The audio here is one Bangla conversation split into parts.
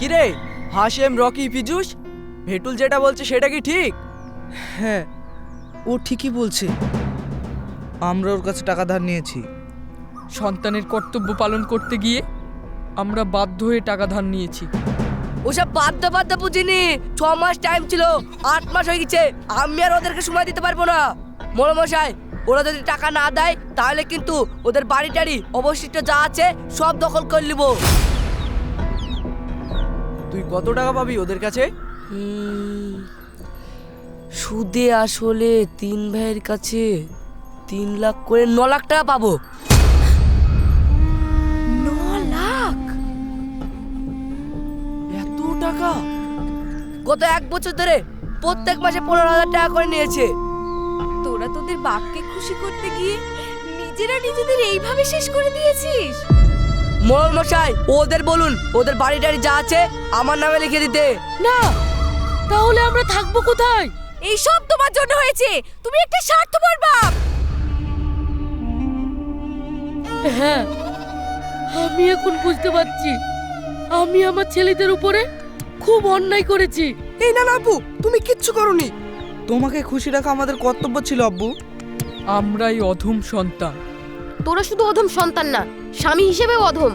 কিরে? হাসেম রকি পিজুস ভেটুল যেটা বলছে সেটা কি ঠিক? হ্যাঁ ও ঠিকই বলছে। আমরা ওর কাছে টাকা ধার নিয়েছি। সন্তানের কর্তব্য পালন করতে গিয়ে আমরা বাধ্য হয়ে টাকা ধার নিয়েছি। ওসব বাদ্যা বাদ্যা বুঝিনি। ছ মাস টাইম ছিল আট মাস হয়ে গেছে। আমি আর ওদেরকে সময় দিতে পারব না। মশাই ওরা যদি টাকা না দেয় তাহলে কিন্তু ওদের বাড়ি টাড়ি অবশিষ্ট যা আছে সব দখল করে নিব। তুই কত টাকা পাবি ওদের কাছে? সুদে আসলে তিন ভাইয়ের কাছে তিন লাখ করে ন লাখ টাকা পাবো। ন লাখ? এত টাকা? গত এক বছর ধরে প্রত্যেক মাসে পনেরো হাজার টাকা করে নিয়েছে। তোরা তোদের বাপকে খুশি করতে গিয়ে নিজেরা নিজেদের এইভাবে শেষ করে দিয়েছিস? মোড়ল মশাই ওদের বলুন ওদের বাড়ি টাড়ি যা আছে আমার নামে লিখে দিতে। না তাহলে আমরা থাকব কোথায়? এই সব তোমার জন্য হয়েছে। তুমি একটা স্বার্থপর বাপ। হ্যাঁ আমি এখন বুঝতে পারছি। আমি আমার ছেলেদের উপরে খুব অন্যায় করেছি। এই না না আব্বু তুমি কিচ্ছু করনি। তোমাকে খুশি রাখা আমাদের কর্তব্য ছিল আব্বু। আমরাই অধম সন্তান। তোরা শুধু অধম সন্তান না স্বামী হিসেবে অধম।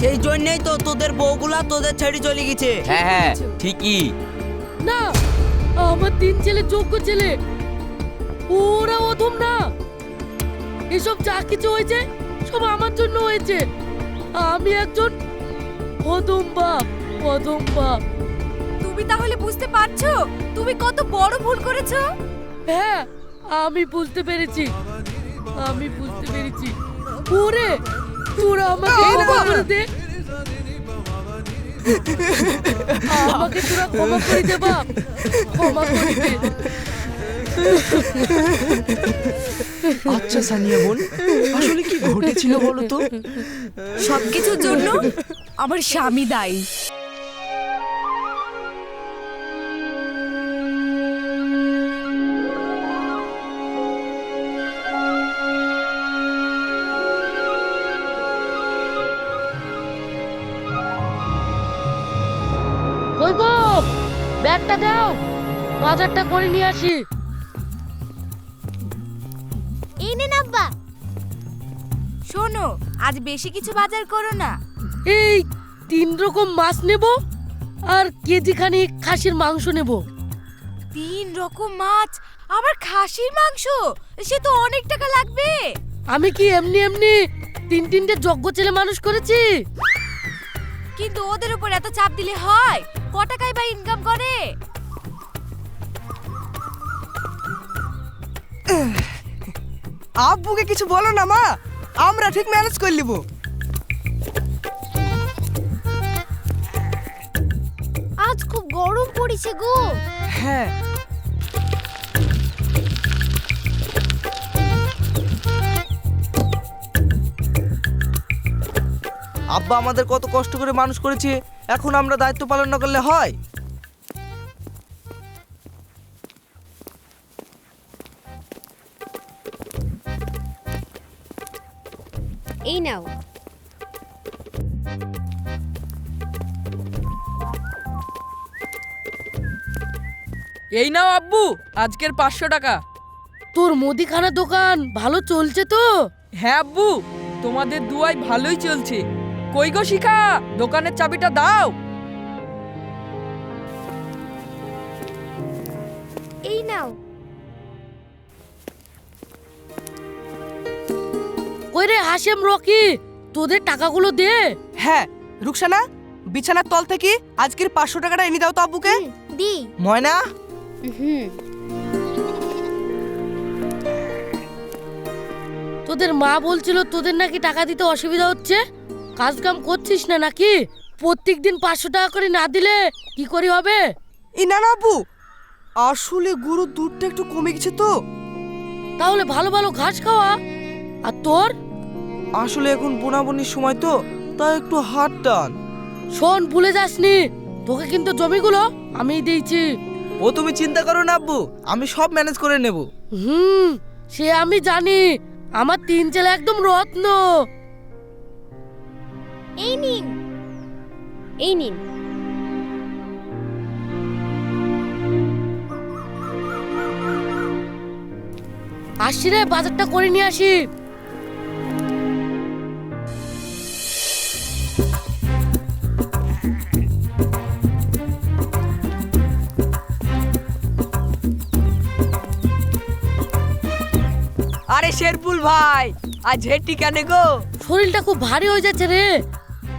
সেই জন্যই তো তোদের বউগুলা তোদের ছেড়ে চলে গেছে। হ্যাঁ হ্যাঁ ঠিকই। না আমার তিন ছেলে যোগ্য ছেলে। ওরা অধম না। এসব যা কিছু হয়েছে সব আমার জন্য হয়েছে। আমি একজন অধম বাপ অধম বাপ। তুমি তাহলে বুঝতে পারছ? তুমি কত বড় ভুল করেছ? হ্যাঁ আমি বুঝতে পেরেছি। আমি বুঝতে পেরেছি। ওরে তোরা আমাকে ক্ষমা করে দে। আমাকে তোরা ক্ষমা করে দে বাপ। ক্ষমা করে দে। আচ্ছা সানিয়া বোন আসলে কি ঘটেছিল বলো তো? সবকিছুর জন্য আমার স্বামী দায়ী। বাজারটা করে নিয়ে আসি। এই নেন আব্বা। শোনো আজ বেশি কিছু বাজার করো না। এই তিন রকম মাছ নেব আর কেজি খানিক খাসির মাংস নেব। তিন রকম মাছ? আবার খাসির মাংস? সে তো অনেক টাকা লাগবে। আমি কি এমনি এমনি তিন তিনটে যজ্ঞ ছেলে মানুষ করেছি? কিন্তু ওদের উপর এত চাপ দিলে হয়? ক টাকায় বা ইনকাম করে? আব্বুকে কিছু বলো না মা। আমরা ঠিক ম্যানেজ করে নিব। আজ খুব গরম পড়েছে গো। হ্যাঁ। আব্বা আমাদের কত কষ্ট করে মানুষ করেছে এখন আমরা দায়িত্ব পালন না করলে হয়? এই নাও আব্বু আজকের পাঁচশো টাকা। তোর মুদিখানা দোকান ভালো চলছে তো? হ্যাঁ আব্বু তোমাদের দুয়াই ভালোই চলছে। কই গো শিখা? দোকানের চাবিটা দাও। এই নাও। ওই রে হাসেম রকি? তোদের টাকাগুলো দে। হ্যাঁ রুকসানা বিছানার তল থেকে আজকের পাঁচশো টাকাটা এনে দাও তো আব্বুকে। দি। ময়না হুম। তোদের মা বলছিল তোদের নাকি টাকা দিতে অসুবিধা হচ্ছে? কাজ কাম করছিস না নাকি? প্রত্যেক দিন পাঁচশো টাকা করে না দিলে কি করি হবে? এই না আব্বু আসলে গরুর দুধটা একটু কমে গেছে তো। তাহলে ভালো ভালো ঘাস খাওয়া। আর তোর? আসলে এখন বোনাবনির সময় তো তাই একটু হাত টান। শোন ভুলে যাসনি। তোকে কিন্তু জমিগুলো আমি দিয়েছি। ও তুমি চিন্তা করো না আব্বু আমি সব ম্যানেজ করে নেব। হুম সে আমি জানি। আমার তিন ছেলে একদম রত্ন। এই নিন। এই নিন। আসি রে বাজারটা করে নিয়ে আসি। আরে শেরপুল ভাই আজ হেঁটি কেন গো? শরীরটা খুব ভারী হয়ে যাচ্ছে রে।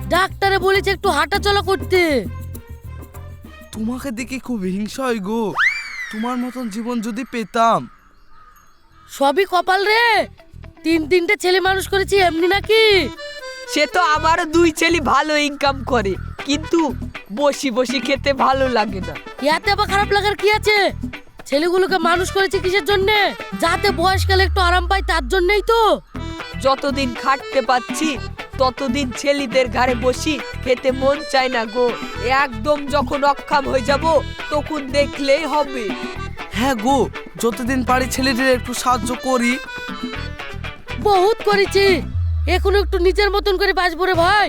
ডাক্তারে বলেছে একটু হাঁটা চলা করতে। তোমাকে দেখে খুব হিংসা হয় গো। তোমার মতন জীবন যদি পেতাম। সবই কপাল রে। তিন তিনটে ছেলে মানুষ করেছি এমনি নাকি? সে তো আমারও দুই ছেলে ভালো ইনকাম করে কিন্তু বসি বসি খেতে ভালো লাগে না। ইয়াতে আবার খারাপ লাগার কি আছে? ছেলেগুলোকে মানুষ করেছে কিসের জন্যে? যাতে বয়সকালে একটু আরাম পায় তার জন্যই তো। যতদিন খাটতে পাচ্ছি ততদিন ছেলেদের ঘাড়ে বসি খেতে মন চায় না গো। একদম যখন অক্ষম হয়ে যাব তখন দেখলেই হবে। হ্যাঁ গো যতদিন পারি ছেলেদের একটু সাহায্য করি। বহুত করেছি। এখন একটু নিজের মতন করে বাঁচবো রে ভাই।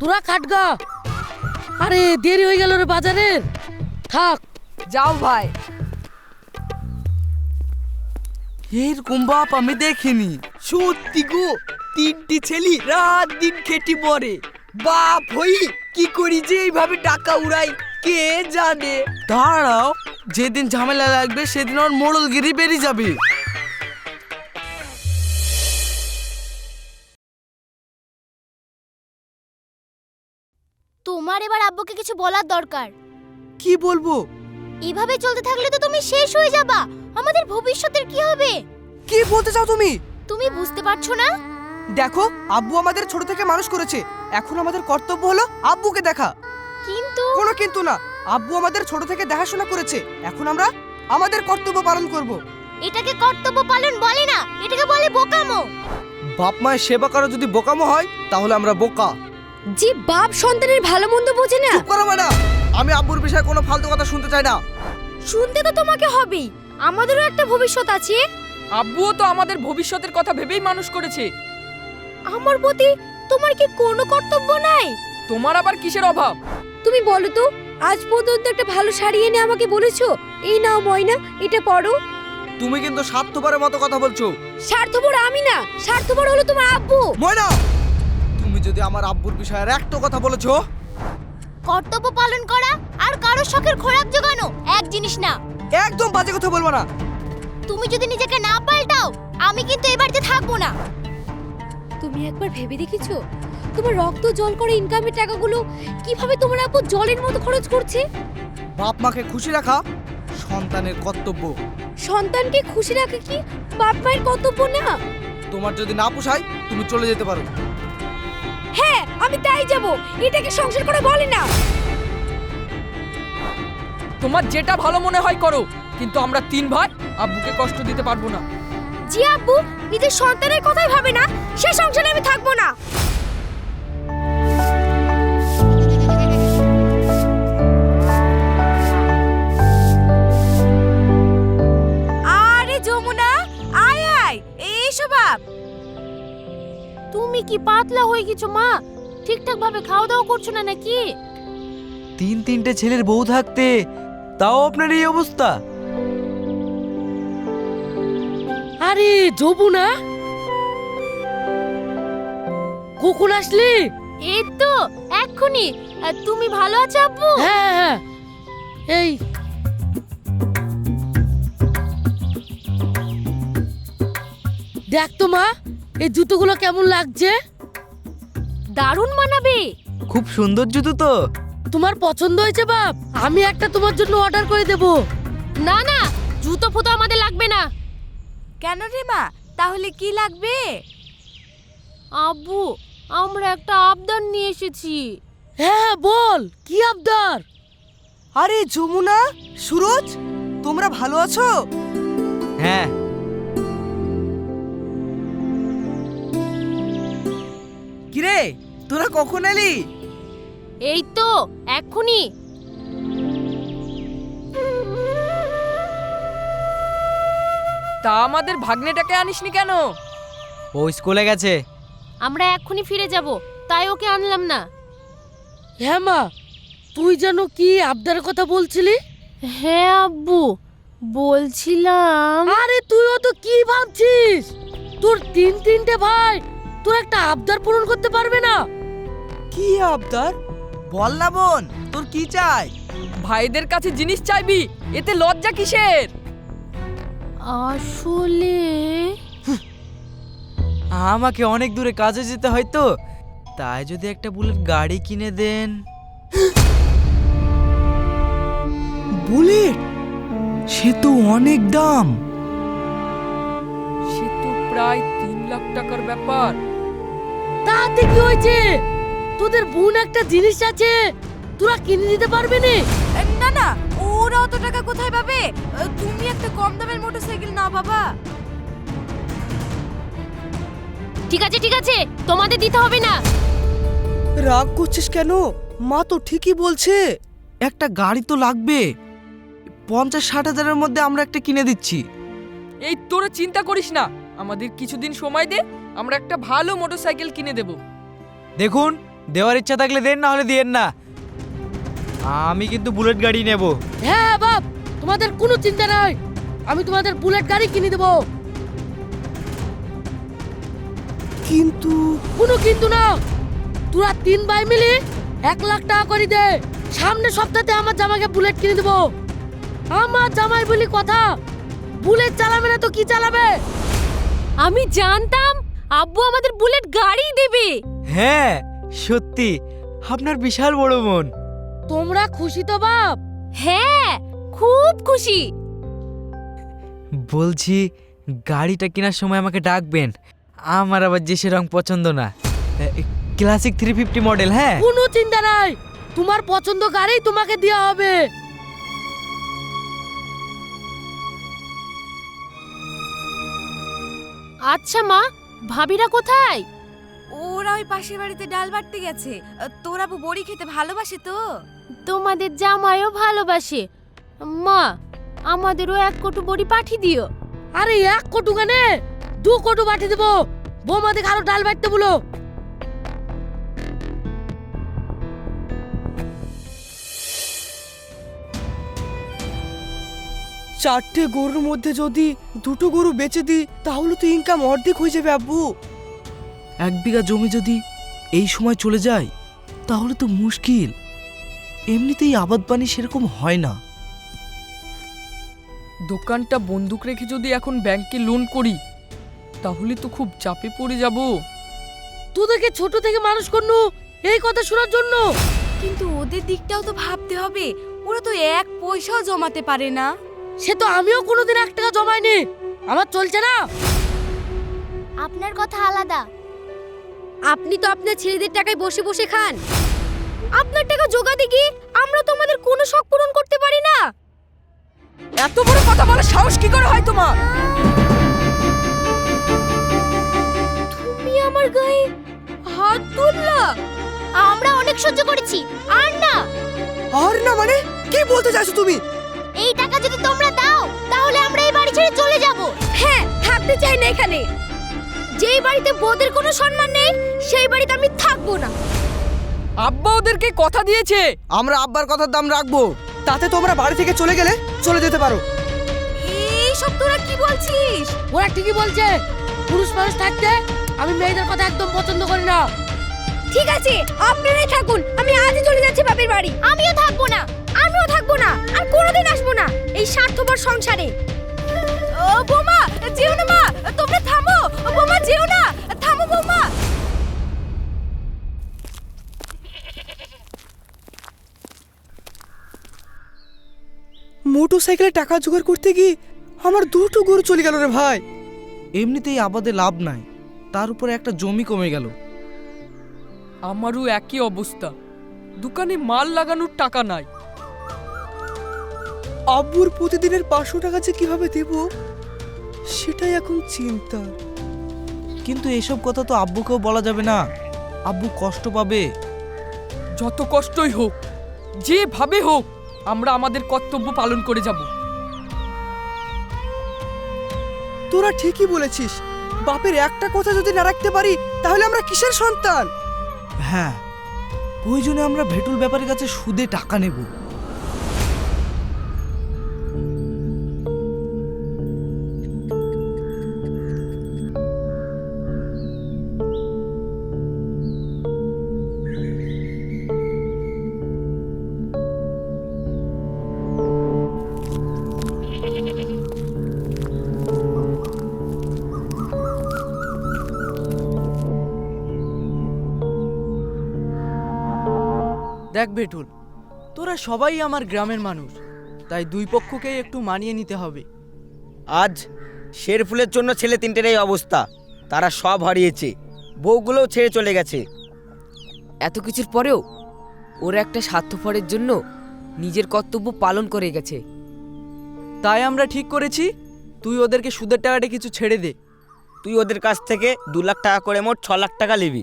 তোরা খাটগা আরে দেরি হয়ে গেল রে বাজারের। থাক। যাও ভাই। এরকম বাপ আমি দেখিনি। সত্যি গো তিনটি ছেলে রাত দিন খেটি মরে। বাপ হই কি করি যে এইভাবে টাকা উড়াই কে জানে? দাঁড়াও যেদিন ঝামেলা লাগবে সেদিন ওর মোড়লগিরি বেরিয়ে যাবে। তোমার এবার আব্বুকে কিছু বলার দরকার। কি বলব? এভাবে চলতে থাকলে তো তুমি শেষ হয়ে যাবা। আমাদের ভবিষ্যতের কি হবে? কি বলতে চাও তুমি? তুমি বুঝতে পারছ না? দেখো আব্বু আমাদের ছোট থেকে মানুষ করেছে। এখন আমাদের কর্তব্য হলো আব্বুকে দেখা। কিন্তু? কোনো কিন্তু না। আব্বু আমাদের ছোট থেকে দেখাশোনা করেছে। এখন আমরা আমাদের কর্তব্য পালন করব। এটাকে কর্তব্য পালন বলে না এটাকে বলে বোকামো। বাপ মায়ের সেবা করা যদি বোকামো হয় তাহলে আমরা বোকা। যে বাপ সন্তানের ভালো মন্দ বোঝে না। চুপ করো ম্যাডাম। আমি আব্বুর বিষয়ে কোনো ফালতু কথা শুনতে চাই না। শুনতে তো তোমাকে হবেই। আমাদেরও একটা ভবিষ্যৎ আছে। আব্বুও তো আমাদের ভবিষ্যতের কথা ভেবেই মানুষ করেছে। আমার প্রতি তোমার কি কোনো কর্তব্য নাই? তোমার আবার কিসের অভাব? তুমি বলো তো আজ পর্যন্ত একটা ভালো শাড়ি এনে আমাকে বলেছ? এই নাও ময়না এটা পরো। তুমি কিন্তু স্বার্থপরের মতো কথা বলছো। স্বার্থপর আমি না স্বার্থপর হলো তোমার আব্বু। ময়না! তুমি যদি আমার আব্বুর বিষয়ে আর একটা কথা বলেছ কর্তব্য পালন করা আর কারও শখের খোরাক জোগানো এক জিনিস না। একদম বাজে কথা বলব না। তুমি যদি নিজেকে না পাল্টাও আমি কিন্তু এ বাড়িতে থাকব না। তুমি একবার ভেবে দেখেছ? তোমার রক্ত জল করে ইনকামের টাকাগুলো কীভাবে তোমার আপু জলের মতো খরচ করছে? বাপ মাকে খুশি রাখা সন্তানের কর্তব্য। সন্তানকে খুশি রাখা কি বাপ মায়ের কর্তব্য না? তোমার যদি না পোষায় তুমি চলে যেতে পারো। হ্যাঁ আমি তাই যাব। এটাকে সংসার করে বলে না। তোমার যেটা ভালো মনে হয় করো কিন্তু আমরা তিন ভাই আব্বুকে কষ্ট দিতে পারব না। জি আব্বু নিজের সন্তানের কথাই ভাবে না সে সংসারে আমি থাকব না। তুমি কি পাতলা হয়ে গেছো মা? ঠিকঠাক ভাবে খাওয়া দাওয়া করছ না নাকি? তিন তিনটে ছেলের বউ থাকতে তাও আপনার এই অবস্থা? আরে জবু না। কখন আসলি? এই তো এক্ষুনি। আর তুমি ভালো আছো আব্বু? হ্যাঁ হ্যাঁ। এই। দেখ তো মা। এই জুতোগুলো কেমন লাগছে? দারুণ মানাবে। খুব সুন্দর জুতো তো। তোমার পছন্দ হয়েছে বাপ আমি একটা তোমার জন্য অর্ডার করে দেব। না না জুতো ফুতো আমাদের লাগবে না। কেন রে মা? তাহলে কি লাগবে? আব্বু আমরা একটা আবদার নিয়ে এসেছি। হ্যাঁ বল কি আবদার? আরে যমুনা সুরজ তোমরা ভালো আছো? হ্যাঁ কিরে? তোরা কখন এলি? এই তো এক্ষুনি। তা আমাদের ভাগ্নেটাকে আনিসনি কেন? ও স্কুলে গেছে। আমরা এক্ষুনি ফিরে যাব তাই ওকে আনলাম না। হ্যাঁ মা তুই যেন কি আবদারের কথা বলছিলি? হ্যাঁ আব্বু বলছিলাম আরে তুইও তো কি ভাবছিস? তোর তিন তিনটে ভাই তোর একটা আবদার পূরণ করতে পারবে না। কি আবদার? বল না বোন তোর কি চাই? ভাইদের কাছে জিনিস চাইবি এতে লজ্জা কিসের? আসলে আমাকে অনেক দূরে কাজে যেতে হয় তো তাই যদি একটা বুলেট গাড়ি কিনে দেন। বুলেট? সে তো অনেক দাম। সে তো প্রায় তিন লাখ টাকার ব্যাপার। তাতে কি হয়েছে? তোদের বোন একটা জিনিস আছে তোরা কিনে দিতে পারবে না? না না ওরা অত টাকা কোথায় পাবে? তুমি একটা কম দামের মোটরসাইকেল নাও বাবা। ঠিক আছে ঠিক আছে তোমাদের দিতে হবে না। রাগ করছিস কেন? মা তো ঠিকই বলছে। একটা গাড়ি তো লাগবে। পঞ্চাশ ষাট হাজারের মধ্যে আমরা একটা কিনে দিচ্ছি। এই তোরা চিন্তা করিস না। আমাদের কিছুদিন সময় দে আমরা একটা ভালো মোটরসাইকেল কিনে দেব। দেখুন দেওয়ার ইচ্ছা থাকলে দেন না হলে দিয়েন না। আমি কিন্তু বুলেট গাড়ি নেব। হ্যাঁ বাপ তোমাদের কোনো চিন্তা নাই। আমি তোমাদের বুলেট গাড়ি কিনে দেবো। কিন্তু কোনো কিন্তু না। তোরা তিন ভাই মিলে এক লাখ টাকা করে দে। সামনে সপ্তাহে আমার জামাকে বুলেট কিনে দেবো। আমার জামাই বলি কথা বুলেট চালাবে না তো কি চালাবে? আমি জানতাম আব্বু আমাদের বুলেট গাড়ি দেবে। হ্যাঁ সত্যি। আপনার বিশাল বড় মন তোমরা খুশি তো বাপ? হ্যাঁ খুব খুশি। বলছি গাড়িটা কেনার সময় আমাকে ডাকবেন। আমার আবার যে সে রং পছন্দ না। ক্লাসিক থ্রি ফিফটি মডেল হ্যাঁ? কোনো চিন্তা নাই। তোমার পছন্দ গাড়ি তোমাকে দেওয়া হবে। আচ্ছা মা ভাবিরা কোথায়? ওরা ওই পাশের বাড়িতে ডাল বাটতে গেছে। তোরা বড়ি খেতে ভালোবাসে তো? তোমাদের জামাইও ভালোবাসে। মা আমাদেরও এক কটু বড়ি পাঠিয়ে দিও। আরে এক কটু গানে দু কটু পাঠিয়ে দেবো। বৌমাদের আরও ডাল বাটতে বলো। চারটে গরুর মধ্যে যদি দুটো গরু বেচে দিই তাহলে তো ইনকাম অর্ধেক হয়ে যাবে আব্বু। এক বিঘা জমি যদি এই সময় চলে যায় তাহলে তো মুশকিল। এমনিতেই আবাদ পানি সেরকম হয় না। দোকানটা বন্দুক রেখে যদি এখন ব্যাংকে লোন করি তাহলে তো খুব চাপে পড়ে যাব। তোদেরকে ছোট থেকে মানুষ করনু এই কথা শোনার জন্য। কিন্তু ওদের দিকটাও তো ভাবতে হবে। ওরা তো এক পয়সাও জমাতে পারে না। সে তো আমিও কোনোদিন এক টাকা জমাইনি। আমার চলছে না। আপনার কথা আলাদা। আপনি তো আপনার ছেলেদের টাকায় বসে বসে খান। আপনার টাকা জোগাতে গিয়ে আমরা তো আমাদের কোনো শখ পূরণ করতে পারি না। এত বড় কথা বলার সাহস কি করে হয় তোমার? তুমি আমার গায়ে হাত তুললা। আমরা অনেক সহ্য করেছি। আর না। আর না মানে? কি বলতে চাইছো তুমি? এই টাকা যদি তোমরা দাও তাহলে আমরা এই বাড়ি ছেড়ে চলে যাব। হ্যাঁ থাকতে চাই না এখানে। যেই বাড়িতে বউদের কোনো সম্মান নেই সেই বাড়িতে আমি থাকব না। আব্বা ওদেরকে কথা দিয়েছে। আমরা আব্বার কথার দাম রাখব। তাতে তোমরা বাড়ি থেকে চলে গেলে চলে যেতে পারো। এইসব তোরা কি বলছিস? ওরা ঠিকই বলছে পুরুষ মানুষ থাকতে আমি মেয়েদের কথা একদম পছন্দ করি না। ঠিক আছে আপনারাই থাকুন আমি আজই চলে যাচ্ছি বাপের বাড়ি। আমিও থাকব না। আমিও থাকব না আর কোনোদিন আসব না এই স্বার্থপর সংসারে। ও বোমা যেও না মা তোমরা থামো। বোমা যেও না থামো বোমা। মোটর সাইকেলে টাকা জোগাড় করতে গিয়ে আমার দুটো গরু চলে গেল রে ভাই। এমনিতেই আবাদে লাভ নাই তার উপরে একটা জমি কমে গেল। আমারও একই অবস্থা দোকানে মাল লাগানোর টাকা নাই। আব্বুর প্রতিদিনের পাঁচশো টাকা যে কীভাবে দেব? সেটাই এখন চিন্তা। কিন্তু এসব কথা তো আব্বুকেও বলা যাবে না। আব্বু কষ্ট পাবে। যত কষ্টই হোক যেভাবে হোক আমরা আমাদের কর্তব্য পালন করে যাব। তোরা ঠিকই বলেছিস। বাপের একটা কথা যদি না রাখতে পারি তাহলে আমরা কিসের সন্তান? হ্যাঁ প্রয়োজনে আমরা ভেটুল ব্যাপারের কাছে সুদে টাকা নেব। দেখ বেটুল তোরা সবাই আমার গ্রামের মানুষ তাই দুই পক্ষকেই একটু মানিয়ে নিতে হবে। আজ শের ফুলের জন্য ছেলে তিনটের এই অবস্থা তারা সব হারিয়েছে বউগুলোও ছেড়ে চলে গেছে। এত কিছুর পরেও ওরা একটা স্বার্থপরের জন্য নিজের কর্তব্য পালন করে গেছে। তাই আমরা ঠিক করেছি তুই ওদেরকে সুদের টাকাটা কিছু ছেড়ে দে। তুই ওদের কাছ থেকে দু লাখ টাকা করে মোট ছ লাখ টাকা নিবি।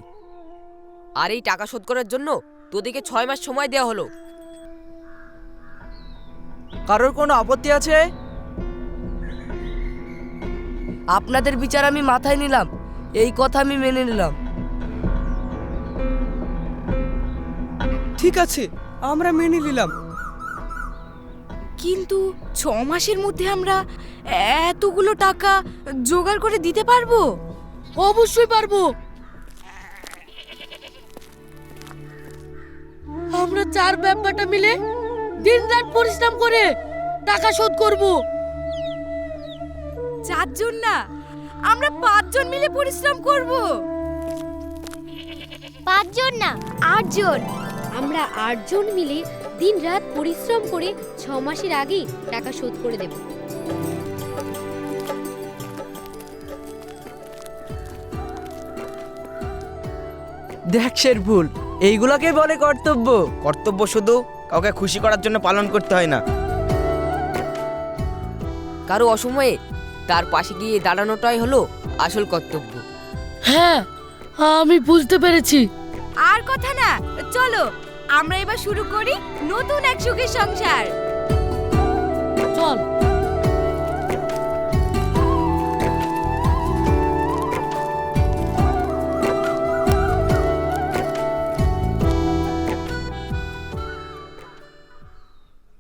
আর এই টাকা শোধ করার জন্য তোদেরকে ছয় মাস সময় দেওয়া হলো। কারোর কোনো আপত্তি আছে? আপনাদের বিচার আমি মাথায় নিলাম। এই কথা আমি মেনে নিলাম। ঠিক আছে আমরা মেনে নিলাম। কিন্তু ছ মাসের মধ্যে আমরা এতগুলো টাকা জোগাড় করে দিতে পারব? অবশ্যই পারব। আমরা চার ব্যাপারটা মিলে দিন রাত পরিশ্রম করে টাকা শোধ করব। চারজন না আমরা পাঁচজন মিলে পরিশ্রম করব। পাঁচজন না আটজন। আমরা আটজন মিলে দিন রাত পরিশ্রম করে ছ মাসের আগেই টাকা শোধ করে দেব। দেখ শেরফুল এইগুলোকে বলে কর্তব্য। কর্তব্য শুধু কাউকে খুশি করার জন্য পালন করতে হয় না। কারও অসময়ে তার পাশে গিয়ে দাঁড়ানোটাই হলো আসল কর্তব্য। হ্যাঁ আমি বুঝতে পেরেছি। আর কথা না চলো আমরা এবার শুরু করি নতুন এক সুখের সংসার। চল।